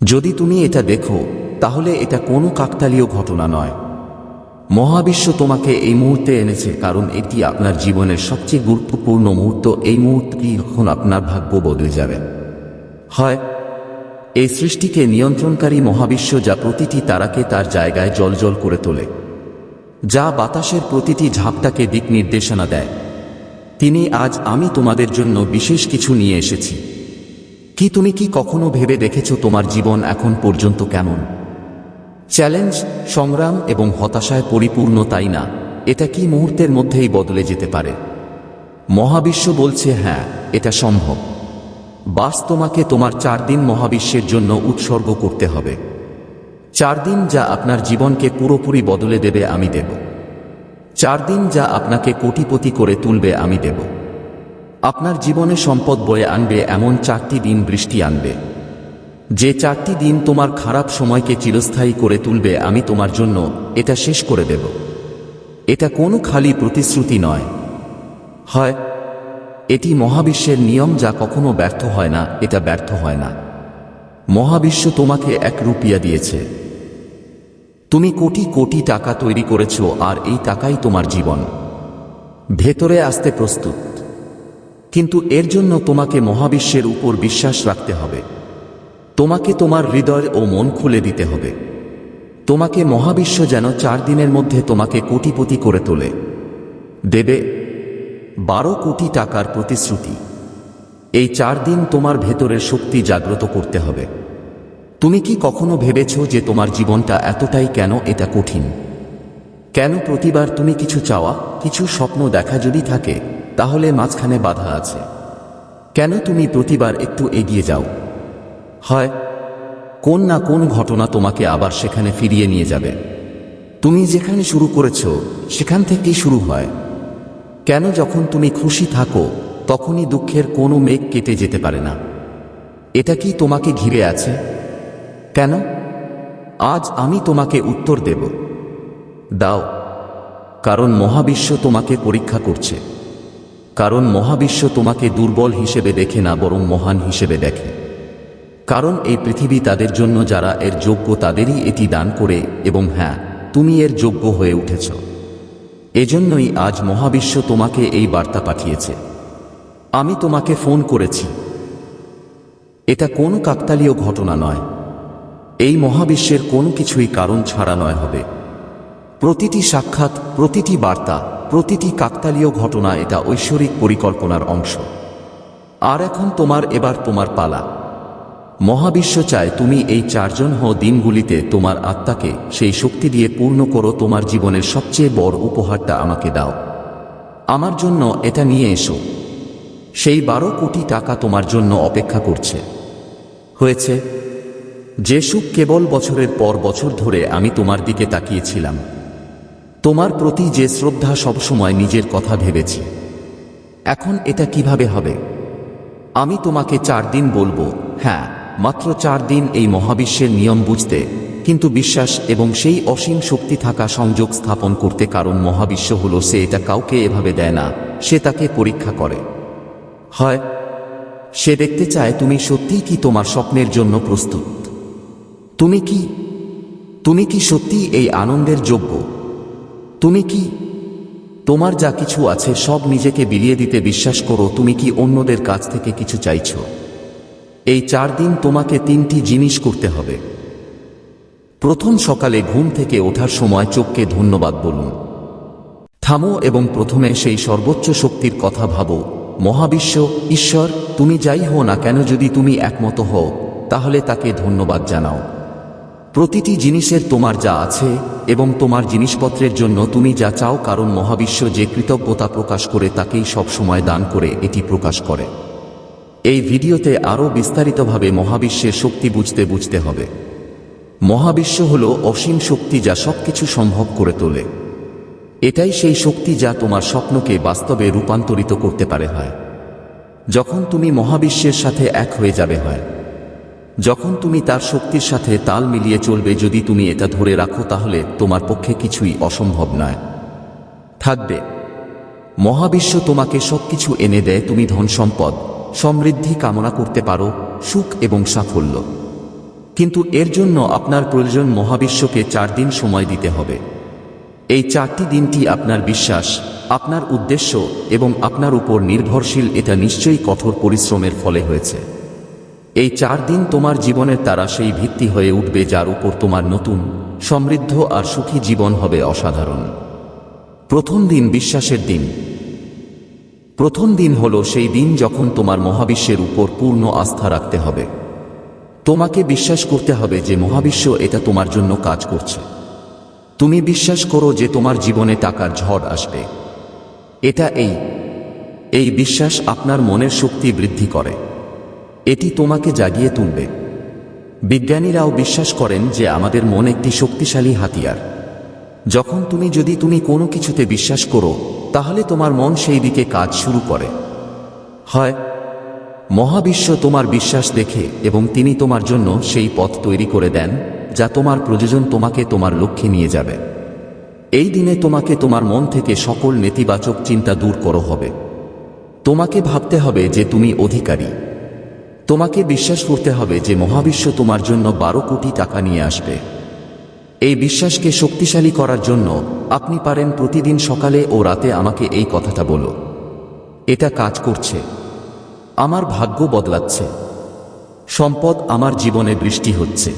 যদি তুমি এটা দেখো, তাহলে এটা কোনো কাকতালীয় ঘটনা নয়। মহাবিশ্ব তোমাকে এই মুহূর্তে এনেছে, কারণ এটি আপনার জীবনের সবচেয়ে গুরুত্বপূর্ণ মুহূর্ত। এই মুহূর্তটি এখন আপনার ভাগ্য বদলে যাবে। হয়, এই সৃষ্টিকে নিয়ন্ত্রণকারী মহাবিশ্ব যা প্রতিটি তারাকে তার জায়গায় জলজল করে তোলে, যা বাতাসের প্রতিটি ঝাপটাকে দিক নির্দেশনা দেয়। তিনি আজ আমি তোমাদের জন্য বিশেষ কিছু নিয়ে এসেছি। কি তুমি কি কখনো ভেবে দেখেছ তোমার জীবন এখন পর্যন্ত কেমন? চ্যালেঞ্জ, সংগ্রাম এবং হতাশায় পরিপূর্ণ তাই না? এটা কি মুহূর্তের মধ্যেই বদলে যেতে পারে? মহাবিশ্ব বলছে হ্যাঁ এটা সম্ভব। বাস তোমাকে তোমার চার দিন মহাবিশ্বের জন্য উৎসর্গ করতে হবে। চার দিন যা আপনার জীবনকে পুরোপুরি বদলে দেবে আমি দেব। চার দিন যা আপনাকে কোটিপতি করে তুলবে আমি দেব। আপনার জীবনে সম্পদ বয়ে আনবে, এমন চারটি দিন বৃষ্টি আনবে। যে চারটি দিন তোমার খারাপ সময়কে চিরস্থায়ী করে তুলবে, আমি তোমার জন্য এটা শেষ করে দেব। এটা কোনো খালি প্রতিশ্রুতি নয়। হয়, এটি মহাবিশ্বের নিয়ম যা কখনো ব্যর্থ হয় না, এটা ব্যর্থ হয় না। মহাবিশ্ব তোমাকে এক রুপিয়া দিয়েছে। তুমি কোটি কোটি টাকা তৈরি করেছ, আর এই টাকাই তোমার জীবন। ভেতরে আসতে প্রস্তুত। কিন্তু এর জন্য তোমাকে মহাবিশ্বের উপর বিশ্বাস রাখতে হবে। তোমাকে তোমার হৃদয় ও মন খুলে দিতে হবে। তোমাকে মহাবিশ্ব যেন চার দিনের মধ্যে তোমাকে কোটিপতি করে তোলে। দেবে, বারো কোটি টাকার প্রতিশ্রুতি। এই চার দিন তোমার ভেতরের শক্তি জাগ্রত করতে হবে। তুমি কি কখনো ভেবেছ যে তোমার জীবনটা এতটাই কেন এটা কঠিন? কেন প্রতিবার তুমি কিছু চাওয়া, কিছু স্বপ্ন দেখা যদি থাকে? তাহলে মাঝখানে বাধা আছে। কেন তুমি প্রতিবার একটু এগিয়ে যাও? হয়, কোন না কোন ঘটনা তোমাকে আবার সেখানে ফিরিয়ে নিয়ে যাবে। তুমি যেখানে শুরু করেছ, সেখান থেকেই শুরু হয়। কেন যখন তুমি খুশি থাকো, তখনই দুঃখের কোনো মেঘ কেটে যেতে পারে না। এটা কি তোমাকে ঘিরে আছে? কেন? আজ আমি তোমাকে উত্তর দেব। দাও, কারণ মহাবিশ্ব তোমাকে পরীক্ষা করছে। কারণ মহাবিশ্ব তোমাকে দুর্বল হিসেবে দেখে না, বরং মহান হিসেবে দেখে। কারণ এই পৃথিবী তাদের জন্য যারা এর যোগ্য তাদেরই এটি দান করে, এবং হ্যাঁ তুমি এর যোগ্য হয়ে উঠেছ। এজন্যই আজ মহাবিশ্ব তোমাকে এই বার্তা পাঠিয়েছে। আমি তোমাকে ফোন করেছি। এটা কোনো কাকতালীয় ঘটনা নয়। এই মহাবিশ্বের কোনো কিছুই কারণ ছাড়া নয় হবে। প্রতিটি সাক্ষাৎ, প্রতিটি বার্তা, প্রতিটি কাকতালীয় ঘটনা এটা ঐশ্বরিক পরিকল্পনার অংশ। আর এখন তোমার এবার তোমার পালা। মহাবিশ্ব চায় তুমি এই চারজন হ দিনগুলিতে তোমার আত্মাকে সেই শক্তি দিয়ে পূর্ণ করো তোমার জীবনের সবচেয়ে বড় উপহারটা আমাকে দাও। আমার জন্য এটা নিয়ে এসো। সেই বারো কোটি টাকা তোমার জন্য অপেক্ষা করছে। হয়েছে, যে সুখ কেবল বছরের পর বছর ধরে আমি তোমার দিকে তাকিয়েছিলাম। তোমার প্রতি যে শ্রদ্ধা সবসময় নিজের কথা ভেবেছি। এখন এটা কীভাবে হবে? আমি তোমাকে চার দিন বলব হ্যাঁ মাত্র চার দিন এই মহাবিশ্বের নিয়ম বুঝতে, কিন্তু বিশ্বাস এবং সেই অসীম শক্তি থাকা সংযোগ স্থাপন করতে কারণ মহাবিশ্ব হলো সে এটা কাউকে এভাবে দেয় না, সে তাকে পরীক্ষা করে। হয়, সে দেখতে চায় তুমি সত্যিই কি তোমার স্বপ্নের জন্য প্রস্তুত? তুমি কি তুমি কি সত্যি এই আনন্দের যোগ্য? তুমি কি? তোমার যা কিছু আছে সব নিজেকে বিলিয়ে দিতে বিশ্বাস করো, তুমি কি অন্যদের কাছ থেকে কিছু চাইছ? এই চার দিন তোমাকে তিনটি জিনিস করতে হবে। প্রথম সকালে ঘুম থেকে ওঠার সময় চোখকে ধন্যবাদ বলুন। থামো এবং প্রথমে সেই সর্বোচ্চ শক্তির কথা ভাবো, মহাবিশ্ব, ঈশ্বর, তুমি যাই হও না কেন যদি তুমি একমত হও, তাহলে তাকে ধন্যবাদ জানাও। প্রতিটি জিনিসের তোমার যা আছে এবং তোমার জিনিসপত্রের জন্য তুমি যা চাও কারণ মহাবিশ্ব যে কৃতজ্ঞতা প্রকাশ করে তাকেই সব সময় দান করে এটি প্রকাশ করে। এই ভিডিওতে আরও বিস্তারিতভাবে মহাবিশ্বের শক্তি বুঝতে বুঝতে হবে। মহাবিশ্ব হল অসীম শক্তি যা সবকিছু সম্ভব করে তোলে। এটাই সেই শক্তি যা তোমার স্বপ্নকে বাস্তবে রূপান্তরিত করতে পারে হয়। যখন তুমি মহাবিশ্বের সাথে এক হয়ে যাবে হয় যখন তুমি তার শক্তির সাথে তাল মিলিয়ে চলবে যদি তুমি এটা ধরে রাখো, তাহলে তোমার পক্ষে কিছুই অসম্ভব নয়। থাকবে। মহাবিশ্ব তোমাকে সবকিছু এনে দেয়, তুমি ধন সম্পদ, সমৃদ্ধি কামনা করতে পারো, সুখ এবং সাফল্য। কিন্তু এর জন্য আপনার প্রয়োজন মহাবিশ্বকে চার দিন সময় দিতে হবে। এই চারটি দিনটি আপনার বিশ্বাস, আপনার উদ্দেশ্য এবং আপনার উপর নির্ভরশীল, এটা নিশ্চয়ই কঠোর পরিশ্রমের ফলে হয়েছে। এই চার দিন তোমার জীবনের তারা সেই ভিত্তি হয়ে উঠবে যার উপর তোমার নতুন, সমৃদ্ধ আর সুখী জীবন হবে অসাধারণ। প্রথম দিন বিশ্বাসের দিন। প্রথম দিন হল সেই দিন যখন তোমার মহাবিশ্বের উপর পূর্ণ আস্থা রাখতে হবে। তোমাকে বিশ্বাস করতে হবে যে মহাবিশ্ব এটা তোমার জন্য কাজ করছে। তুমি বিশ্বাস করো যে তোমার জীবনে টাকার ঝড় আসবে। এটা এই। এই বিশ্বাস আপনার মনের শক্তি বৃদ্ধি করে। এটি তোমাকে জাগিয়ে তুলবে। বিজ্ঞানীরাও বিশ্বাস করেন যে আমাদের মন একটি শক্তিশালী হাতিয়ার। যখন তুমি যদি তুমি কোনো কিছুতে বিশ্বাস করো, তাহলে তোমার মন সেই দিকে কাজ শুরু করে। হয়, মহাবিশ্ব তোমার বিশ্বাস দেখে এবং তিনি তোমার জন্য সেই পথ তৈরি করে দেন, যা তোমার প্রয়োজন তোমাকে তোমার লক্ষ্যে নিয়ে যাবে। এই দিনে তোমাকে তোমার মন থেকে সকল নেতিবাচক চিন্তা দূর করো হবে। তোমাকে ভাবতে হবে যে তুমি অধিকারী। তোমাকে বিশ্বাস করতে হবে যে মহাবিশ্ব তোমার জন্য বারো কোটি টাকা নিয়ে আসবে। এই বিশ্বাসকে শক্তিশালী করার জন্য আপনি পারেন প্রতিদিন সকালে ও রাতে আমাকে এই কথাটা বলো। এটা কাজ করছে। আমার ভাগ্য বদলাচ্ছে। সম্পদ আমার জীবনে বৃষ্টি হচ্ছে।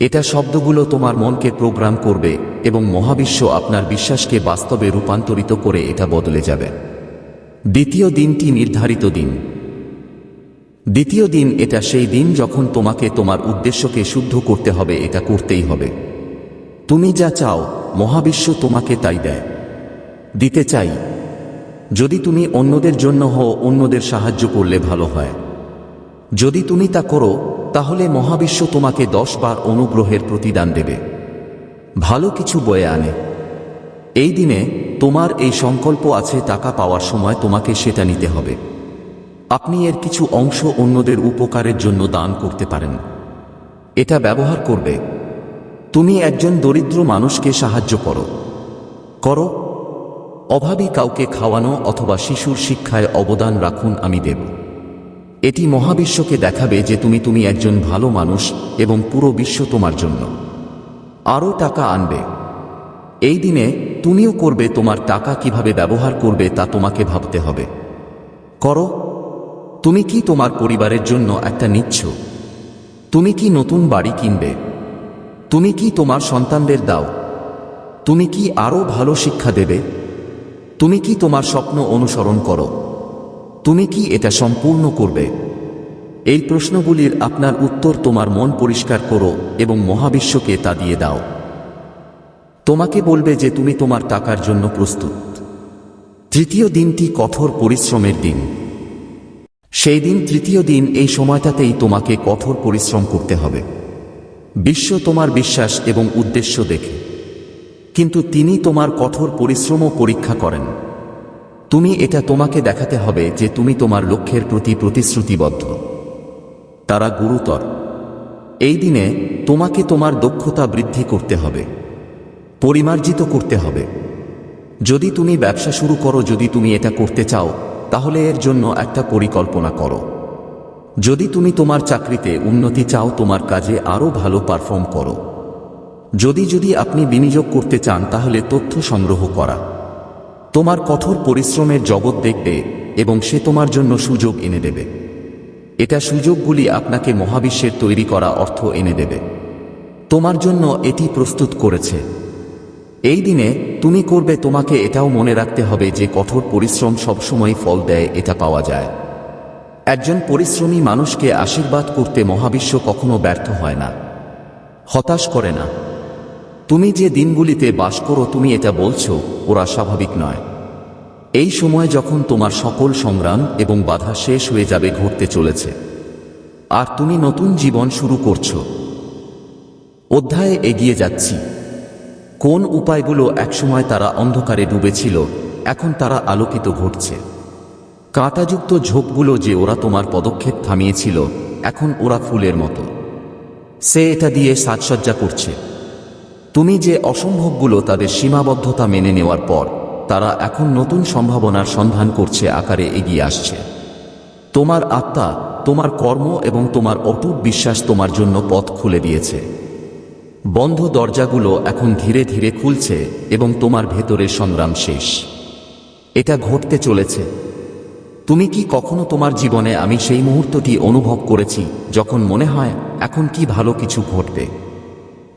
এটা শব্দগুলো তোমার মনকে প্রোগ্রাম করবে এবং মহাবিশ্ব আপনার বিশ্বাসকে বাস্তবে রূপান্তরিত করে এটা বদলে যাবে। দ্বিতীয় দিনটি নির্ধারিত দিন। দ্বিতীয় দিন এটা সেই দিন যখন তোমাকে তোমার উদ্দেশ্যকে শুদ্ধ করতে হবে, এটা করতেই হবে। তুমি যা চাও, মহাবিশ্ব তোমাকে তাই দেয়। দিতে চাই, যদি তুমি অন্যদের জন্য হও, অন্যদের সাহায্য করলে ভালো হয়। যদি তুমি তা করো, তাহলে মহাবিশ্ব তোমাকে দশ বার অনুগ্রহের প্রতিদান দেবে। ভালো কিছু বয়ে আনে। এই দিনে তোমার এই সংকল্প আছে, টাকা পাওয়ার সময় তোমাকে সেটা নিতে হবে। আপনি এর কিছু অংশ অন্যদের উপকারের জন্য দান করতে পারেন। এটা ব্যবহার করবে। তুমি একজন দরিদ্র মানুষকে সাহায্য করো। করো। অভাবী কাউকে খাওয়ানো অথবা শিশুর শিক্ষায় অবদান রাখুন আমি দেব। এটি মহাবিশ্বকে দেখাবে যে তুমি তুমি একজন ভালো মানুষ এবং পুরো বিশ্ব তোমার জন্য। আরও টাকা আনবে। এই দিনে তুমিও করবে তোমার টাকা কীভাবে ব্যবহার করবে তা তোমাকে ভাবতে হবে। করো। তুমি কি তোমার পরিবারের জন্য একটা নিচ্ছ? তুমি কি নতুন বাড়ি কিনবে? তুমি কি তোমার সন্তানদের দাও? তুমি কি আরও ভালো শিক্ষা দেবে? তুমি কি তোমার স্বপ্ন অনুসরণ করো? তুমি কি এটা সম্পূর্ণ করবে? এই প্রশ্নগুলির আপনার উত্তর তোমার মন পরিষ্কার করো এবং মহাবিশ্বকে তা দিয়ে দাও। তোমাকে বলবে যে তুমি তোমার টাকার জন্য প্রস্তুত। তৃতীয় দিনটি কঠোর পরিশ্রমের দিন। সেই দিন তৃতীয় দিন এই সময়টাতেই তোমাকে কঠোর পরিশ্রম করতে হবে। বিশ্ব তোমার বিশ্বাস এবং উদ্দেশ্য দেখে। কিন্তু তিনি তোমার কঠোর পরিশ্রমও পরীক্ষা করেন। তুমি এটা তোমাকে দেখাতে হবে যে তুমি তোমার লক্ষ্যের প্রতি প্রতিশ্রুতিবদ্ধ। তারা গুরুতর। এই দিনে তোমাকে তোমার দক্ষতা বৃদ্ধি করতে হবে। পরিমার্জিত করতে হবে। যদি তুমি ব্যবসা শুরু করো, যদি তুমি এটা করতে চাও তাহলে এর জন্য একটা পরিকল্পনা করো। যদি তুমি তোমার চাকরিতে উন্নতি চাও, তোমার কাজে আরও ভালো পারফর্ম করো। যদি যদি আপনি বিনিয়োগ করতে চান, তাহলে তথ্য সংগ্রহ করা। তোমার কঠোর পরিশ্রমের জগৎ দেখবে এবং সে তোমার জন্য সুযোগ এনে দেবে। এটা সুযোগগুলি আপনাকে মহাবিশ্বের তৈরি করা অর্থ এনে দেবে। তোমার জন্য এটি প্রস্তুত করেছে। এই দিনে তুমি করবে তোমাকে এটাও মনে রাখতে হবে যে কঠোর পরিশ্রম সবসময় ফল দেয়, এটা পাওয়া যায়। একজন পরিশ্রমী মানুষকে আশীর্বাদ করতে মহাবিশ্ব কখনো ব্যর্থ হয় না। হতাশ করে না। তুমি যে দিনগুলিতে বাস করো, তুমি এটা বলছো, ওরা স্বাভাবিক নয়। এই সময় যখন তোমার সকল সংগ্রাম এবং বাধা শেষ হয়ে যাবে, ঘটতে চলেছে। আর তুমি নতুন জীবন শুরু করছ। অধ্যায়ে এগিয়ে যাচ্ছি। কোন উপায়গুলো একসময় তারা অন্ধকারে ডুবেছিল, এখন তারা আলোকিত ঘটছে। কাঁটাযুক্ত ঝোপগুলো যে ওরা তোমার পদক্ষেপ থামিয়েছিল, এখন ওরা ফুলের মতো। সে এটা দিয়ে সাজসজ্জা করছে। তুমি যে অসম্ভবগুলো তাদের সীমাবদ্ধতা মেনে নেওয়ার পর, তারা এখন নতুন সম্ভাবনার সন্ধান করছে, আকারে এগিয়ে আসছে। তোমার আত্মা, তোমার কর্ম এবং তোমার অটুট বিশ্বাস তোমার জন্য পথ খুলে দিয়েছে। বন্ধ দরজাগুলো এখন ধীরে ধীরে খুলছে এবং তোমার ভেতরের সংগ্রাম শেষ। এটা ঘটতে চলেছে। তুমি কি কখনো তোমার জীবনে আমি সেই মুহূর্তটি অনুভব করেছি যখন মনে হয়, এখন কি ভালো কিছু ঘটবে?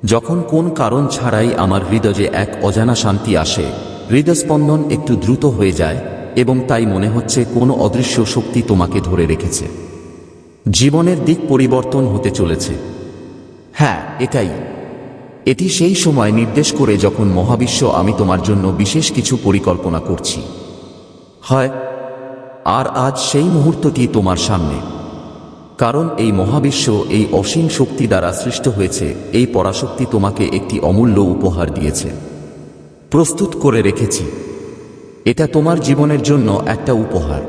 যখন কোন কারণ ছাড়াই আমার হৃদয়ে এক অজানা শান্তি আসে, হৃদস্পন্দন একটু দ্রুত হয়ে যায় এবং তাই মনে হচ্ছে কোনো অদৃশ্য শক্তি তোমাকে ধরে রেখেছে। জীবনের দিক পরিবর্তন হতে চলেছে। হ্যাঁ এটাই। এটি সেই সময় নির্দেশ করে যখন মহাবিশ্ব, আমি তোমার জন্য বিশেষ কিছু পরিকল্পনা করছি। হয়, আর আজ সেই মুহূর্তটি তোমার সামনে। কারণ এই মহাবিশ্ব, এই অসীম শক্তি দ্বারা সৃষ্ট হয়েছে, এই পরাশক্তি তোমাকে একটি অমূল্য উপহার দিয়েছে। প্রস্তুত করে রেখেছি। এটা তোমার জীবনের জন্য একটা উপহার।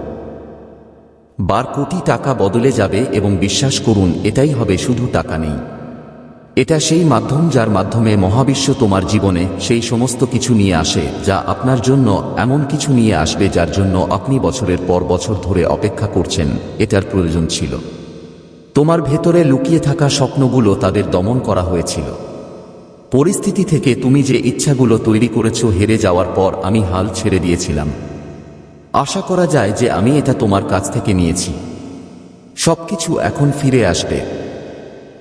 বার কোটি টাকা বদলে যাবে এবং বিশ্বাস করুন, এটাই হবে শুধু টাকা নেই। এটা সেই মাধ্যম যার মাধ্যমে মহাবিশ্ব তোমার জীবনে সেই সমস্ত কিছু নিয়ে আসে, যা আপনার জন্য এমন কিছু নিয়ে আসবে যার জন্য আপনি বছরের পর বছর ধরে অপেক্ষা করছেন, এটার প্রয়োজন ছিল। তোমার ভেতরে লুকিয়ে থাকা স্বপ্নগুলো তাদের দমন করা হয়েছিল। পরিস্থিতি থেকে তুমি যে ইচ্ছাগুলো তৈরি করেছ হেরে যাওয়ার পর আমি হাল ছেড়ে দিয়েছিলাম। আশা করা যায় যে আমি এটা তোমার কাছ থেকে নিয়েছি। সবকিছু এখন ফিরে আসবে।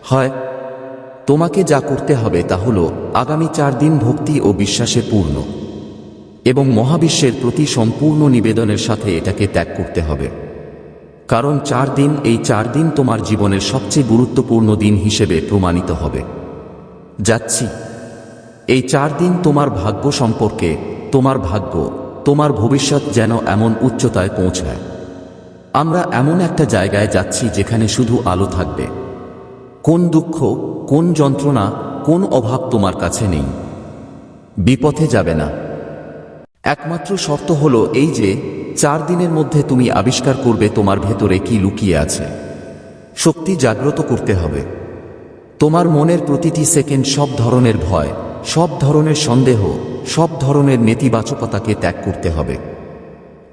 হয় তোমাকে যা করতে হবে তা হল আগামী চার দিন ভক্তি ও বিশ্বাসে পূর্ণ। এবং মহাবিশ্বের প্রতি সম্পূর্ণ নিবেদনের সাথে এটাকে ত্যাগ করতে হবে। কারণ চার দিন, এই চার দিন তোমার জীবনের সবচেয়ে গুরুত্বপূর্ণ দিন হিসেবে প্রমাণিত হবে। যাচ্ছি। এই চার দিন তোমার ভাগ্য সম্পর্কে, তোমার ভাগ্য, তোমার ভবিষ্যৎ যেন এমন উচ্চতায় পৌঁছায়। আমরা এমন একটা জায়গায় যাচ্ছি যেখানে শুধু আলো থাকবে। কোন দুঃখ কোন যন্ত্রণা, কোন অভাব তোমার কাছে নেই। বিপথে যাবে না। একমাত্র শর্ত হলো এই যে, চার দিনের মধ্যে তুমি আবিষ্কার করবে তোমার ভেতরে কি লুকিয়ে আছে। শক্তি জাগ্রত করতে হবে। তোমার মনের প্রতিটি সেকেন্ড সব ধরনের ভয়, সব ধরনের সন্দেহ, সব ধরনের নেতিবাচকতাকে ত্যাগ করতে হবে।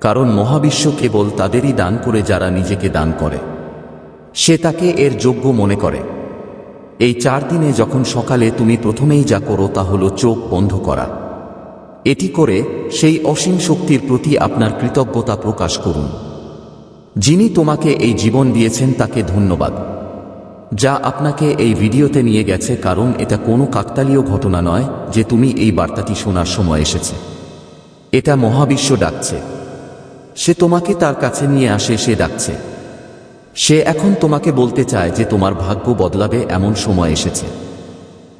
কারণ মহাবিশ্ব কেবল তাদেরই দান করে যারা নিজেকে দান করে। সে তাকে এর যোগ্য মনে করে। এই চার দিনে যখন সকালে তুমি প্রথমেই যা করো তা হলো চোখ বন্ধ করা। এটি করে সেই অসীম শক্তির প্রতি আপনার কৃতজ্ঞতা প্রকাশ করুন। যিনি তোমাকে এই জীবন দিয়েছেন তাকে ধন্যবাদ। যা আপনাকে এই ভিডিওতে নিয়ে গেছে কারণ এটা কোনো কাকতালীয় ঘটনা নয় যে তুমি এই বার্তাটি শোনার সময় এসেছে। এটা মহাবিশ্ব ডাকছে। সে তোমাকে তার কাছে নিয়ে আসে, সে ডাকছে। সে এখন তোমাকে বলতে চায় যে তোমার ভাগ্য বদলাবে এমন সময় এসেছে।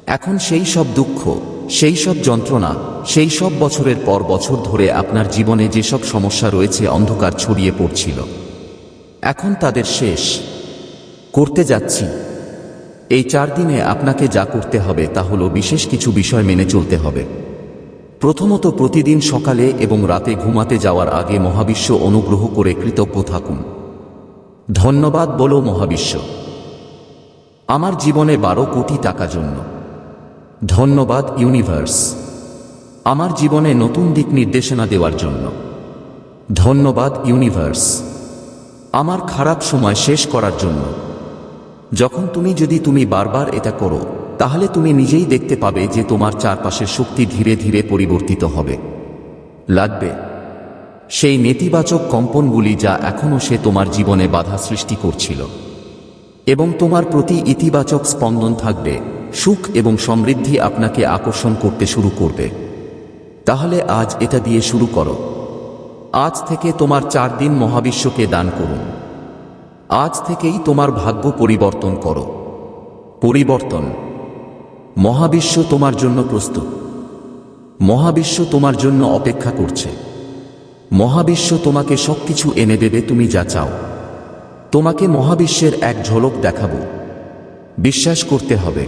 এখন সেই সব দুঃখ, সেই সব যন্ত্রণা, সেই সব বছরের পর বছর ধরে আপনার জীবনে যেসব সমস্যা রয়েছে অন্ধকার ছড়িয়ে পড়ছিল। এখন তাদের শেষ। করতে যাচ্ছি। এই চার দিনে আপনাকে যা করতে হবে তা হলো বিশেষ কিছু বিষয় মেনে চলতে হবে। প্রথমত প্রতিদিন সকালে এবং রাতে ঘুমাতে যাওয়ার আগে মহাবিশ্ব অনুগ্রহ করে কৃতজ্ঞ থাকুন। ধন্যবাদ বলো মহাবিশ্ব। আমার জীবনে বারো কোটি টাকা জন্য। ধন্যবাদ ইউনিভার্স। আমার জীবনে নতুন দিক নির্দেশনা দেওয়ার জন্য। ধন্যবাদ ইউনিভার্স। আমার খারাপ সময় শেষ করার জন্য। যখন তুমি যদি তুমি বারবার এটা করো, তাহলে তুমি নিজেই দেখতে পাবে যে তোমার চারপাশের শক্তি ধীরে ধীরে পরিবর্তিত হবে। লাগবে। সেই নেতিবাচক কম্পনগুলি যা এখনও সে তোমার জীবনে বাধা সৃষ্টি করছিল। এবং তোমার প্রতি ইতিবাচক স্পন্দন থাকবে, সুখ এবং সমৃদ্ধি আপনাকে আকর্ষণ করতে শুরু করবে। তাহলে আজ এটা দিয়ে শুরু করো। আজ থেকে তোমার চার দিন মহাবিশ্বকে দান করুন। আজ থেকেই তোমার ভাগ্য পরিবর্তন করো। পরিবর্তন। মহাবিশ্ব তোমার জন্য প্রস্তুত। মহাবিশ্ব তোমার জন্য অপেক্ষা করছে। মহাবিশ্ব তোমাকে সবকিছু এনে দেবে, তুমি যা চাও। তোমাকে মহাবিশ্বের এক ঝলক দেখাবো। বিশ্বাস করতে হবে।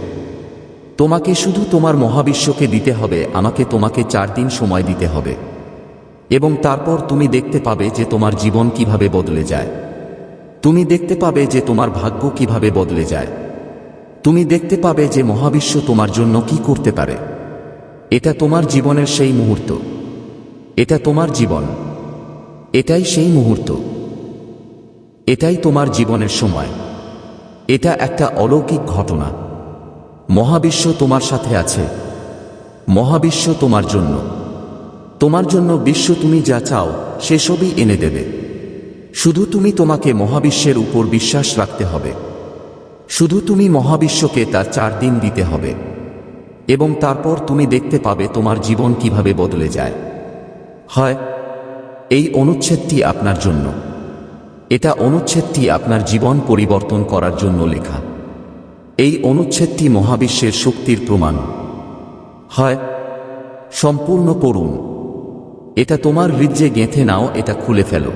তোমাকে শুধু তোমার মহাবিশ্বকে দিতে হবে, আমাকে তোমাকে চার দিন সময় দিতে হবে। এবং তারপর তুমি দেখতে পাবে যে তোমার জীবন কীভাবে বদলে যায়। তুমি দেখতে পাবে যে তোমার ভাগ্য কীভাবে বদলে যায়। তুমি দেখতে পাবে যে মহাবিশ্ব তোমার জন্য কি করতে পারে। এটা তোমার জীবনের সেই মুহূর্ত। এটা তোমার জীবন। এটাই সেই মুহূর্ত। এটাই তোমার জীবনের সময়। এটা একটা অলৌকিক ঘটনা। মহাবিশ্ব তোমার সাথে আছে। মহাবিশ্ব তোমার জন্য। তোমার জন্য বিশ্ব তুমি যা চাও সেসবই এনে দেবে। শুধু তুমি তোমাকে মহাবিশ্বের উপর বিশ্বাস রাখতে হবে। শুধু তুমি মহাবিশ্বকে তার চার দিন দিতে হবে। এবং তারপর তুমি দেখতে পাবে তোমার জীবন কীভাবে বদলে যায়। হয় এই অনুচ্ছেদটি আপনার জন্য। এটা অনুচ্ছেদটি আপনার জীবন পরিবর্তন করার জন্য লেখা। এই অনুচ্ছেদটি মহাবিশ্বের শক্তির প্রমাণ। হয়, সম্পূর্ণ পড়ুন। এটা তোমার হৃদয়ে গেঁথে নাও, এটা খুলে ফেলো।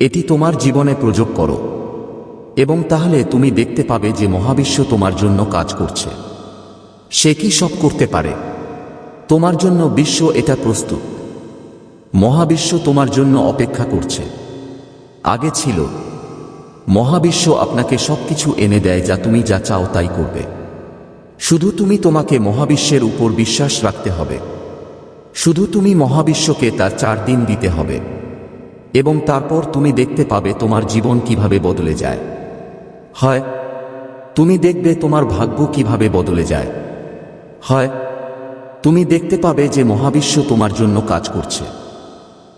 এটি তোমার জীবনে প্রযোগ করো। এবং তাহলে তুমি দেখতে পাবে যে মহাবিশ্ব তোমার জন্য কাজ করছে। সে কি সব করতে পারে? তোমার জন্য বিশ্ব এটা প্রস্তুত। মহাবিশ্ব তোমার জন্য অপেক্ষা করছে। আগে ছিল, মহাবিশ্ব আপনাকে সবকিছু এনে দেয় যা তুমি যা চাও তাই করবে। শুধু তুমি তোমাকে মহাবিশ্বের উপর বিশ্বাস রাখতে হবে। শুধু তুমি মহাবিশ্বকে তার চার দিন দিতে হবে। এবং তারপর তুমি দেখতে পাবে তোমার জীবন কীভাবে বদলে যায়। হয়, তুমি দেখবে তোমার ভাগ্য কীভাবে বদলে যায়। হয়, তুমি দেখতে পাবে যে মহাবিশ্ব তোমার জন্য কাজ করছে।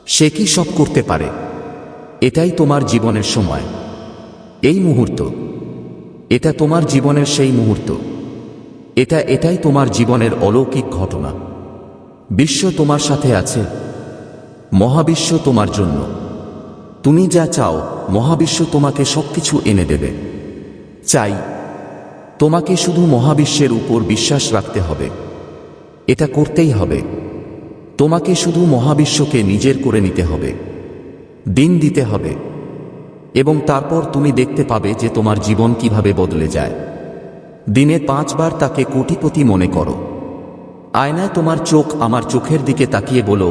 সে কি সব করতে পারে? এটাই তোমার জীবনের সময়। এই মুহূর্ত। এটা তোমার জীবনের সেই মুহূর্ত। এটা এটাই তোমার জীবনের অলৌকিক ঘটনা। বিশ্ব তোমার সাথে আছে। মহাবিশ্ব তোমার জন্য। তুমি যা চাও, মহাবিশ্ব তোমাকে সবকিছু এনে দেবে। চাই। তোমাকে শুধু মহাবিশ্বের উপর বিশ্বাস রাখতে হবে। এটা করতেই হবে। তোমাকে শুধু মহাবিশ্বকে নিজের করে নিতে হবে, দিন দিতে হবে, এবং তারপর তুমি দেখতে পাবে যে তোমার জীবন কীভাবে বদলে যায়। দিনে পাঁচবার তাকে কোটিপতি মনে করো। আয়নায় তোমার চোখ আমার চোখের দিকে তাকিয়ে বলো